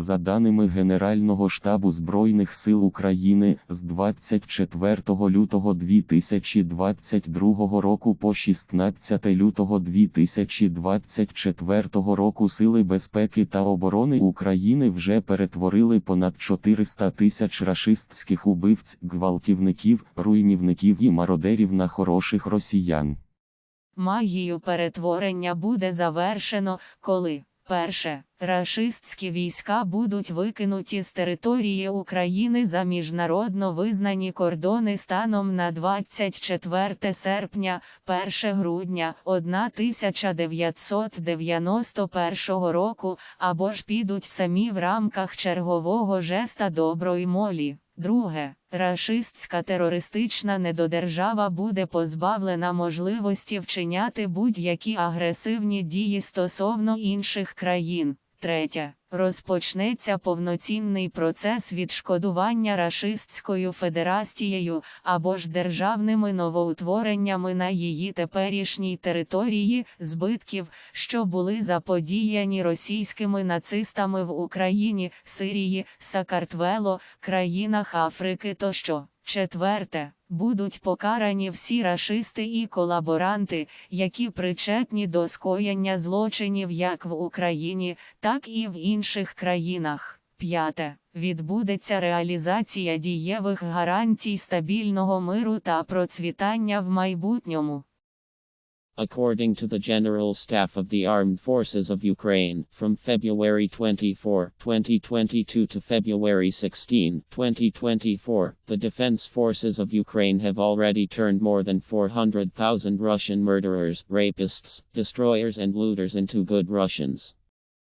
За даними Генерального штабу Збройних сил України, з 24 лютого 2022 року по 16 лютого 2024 року Сили безпеки та оборони України вже перетворили понад 400 тисяч рашистських убивць, гвалтівників, руйнівників і мародерів на хороших росіян. Магію перетворення буде завершено, коли перше рашистські війська будуть викинуті з території України за міжнародно визнані кордони станом на 24 серпня, 1 грудня 1991 року, або ж підуть самі в рамках чергового жеста доброї молі. Друге, рашистська терористична недодержава буде позбавлена можливості вчиняти будь-які агресивні дії стосовно інших країн. Третє. Розпочнеться повноцінний процес відшкодування Рашистською Федерацією або ж державними новоутвореннями на її теперішній території збитків, що були заподіяні російськими нацистами в Україні, Сирії, Сакартвело, країнах Африки тощо. Четверте. Будуть покарані всі рашисти і колаборанти, які причетні до скоєння злочинів як в Україні, так і в інших країнах. П'яте. Відбудеться реалізація дієвих гарантій стабільного миру та процвітання в майбутньому. According to the General Staff of the Armed Forces of Ukraine, from February 24, 2022 to February 16, 2024, the Defense Forces of Ukraine have already turned more than 400,000 Russian murderers, rapists, destroyers, and looters into good Russians.